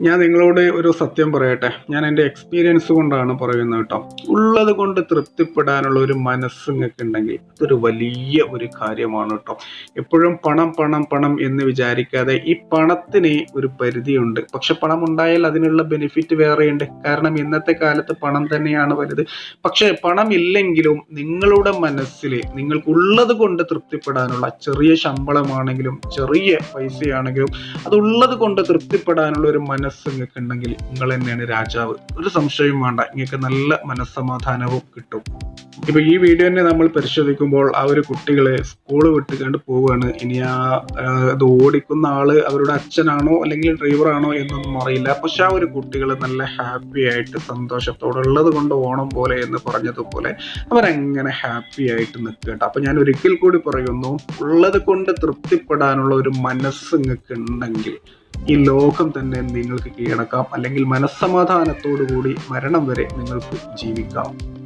ഞാൻ നിങ്ങളോട് ഒരു സത്യം പറയട്ടെ. ഞാൻ എന്റെ എക്സ്പീരിയൻസ് കൊണ്ടാണ് പറയുന്നത് കേട്ടോ. ഉള്ളത് കൊണ്ട് തൃപ്തിപ്പെടാനുള്ള ഒരു മനസ്സ് നിങ്ങൾക്ക് ഉണ്ടെങ്കിൽ അതൊരു വലിയ ഒരു കാര്യമാണ് കേട്ടോ. എപ്പോഴും പണം പണം പണം എന്ന് വിചാരിക്കാതെ ഈ പണത്തിന് ഒരു പരിധിയുണ്ട്. പക്ഷെ പണം ഉണ്ടായാൽ അതിനുള്ള ബെനിഫിറ്റ് വേറെയുണ്ട്. കാരണം ഇന്നത്തെ കാലത്ത് പണം തന്നെയാണ് വലുത്. പക്ഷെ പണം ഇല്ലെങ്കിലും നിങ്ങളുടെ മനസ്സിൽ നിങ്ങൾക്കുള്ളത് കൊണ്ട് തൃപ്തിപ്പെടാനുള്ള ചെറിയ ശമ്പളമാണെങ്കിലും ചെറിയ പൈസയാണെങ്കിലും അതുള്ളത് കൊണ്ട് തൃപ്തിപ്പെടാനുള്ള ഒരു മനസ്സ് നിങ്ങൾക്ക് ഉണ്ടെങ്കിൽ നിങ്ങൾ തന്നെയാണ് രാജാവ്. ഒരു സംശയവും വേണ്ട നിങ്ങൾക്ക് നല്ല മനസ്സമാധാനവും കിട്ടും. ഇപ്പൊ ഈ വീഡിയോ തന്നെ നമ്മൾ പരിശോധിക്കുമ്പോൾ ആ ഒരു കുട്ടികളെ സ്കൂൾ വിട്ടുകൊണ്ട് പോവുകയാണ് ഇനി ആ അത് ഓടിക്കുന്ന ആൾ അവരുടെ അച്ഛനാണോ അല്ലെങ്കിൽ ഡ്രൈവറാണോ എന്നൊന്നും അറിയില്ല. പക്ഷെ ആ ഒരു കുട്ടികൾ നല്ല ഹാപ്പി ആയിട്ട് സന്തോഷത്തോടെ ഉള്ളത് കൊണ്ട് ഓണം പോലെ എന്ന് പറഞ്ഞതുപോലെ അവരങ്ങനെ ഹാപ്പി ആയിട്ട് നിൽക്കട്ടെ അപ്പൊ ഞാൻ ഒരിക്കൽ കൂടി പറയുന്നു ഉള്ളത് കൊണ്ട് തൃപ്തിപ്പെടാനുള്ള ഒരു മനസ്സ് നിങ്ങൾക്ക് ഉണ്ടെങ്കിൽ ഈ ലോകം തന്നെ നിങ്ങൾക്ക് കീഴടക്കാം. അല്ലെങ്കിൽ മനസ്സമാധാനത്തോടു കൂടി മരണം വരെ നിങ്ങൾക്ക് ജീവിക്കാം.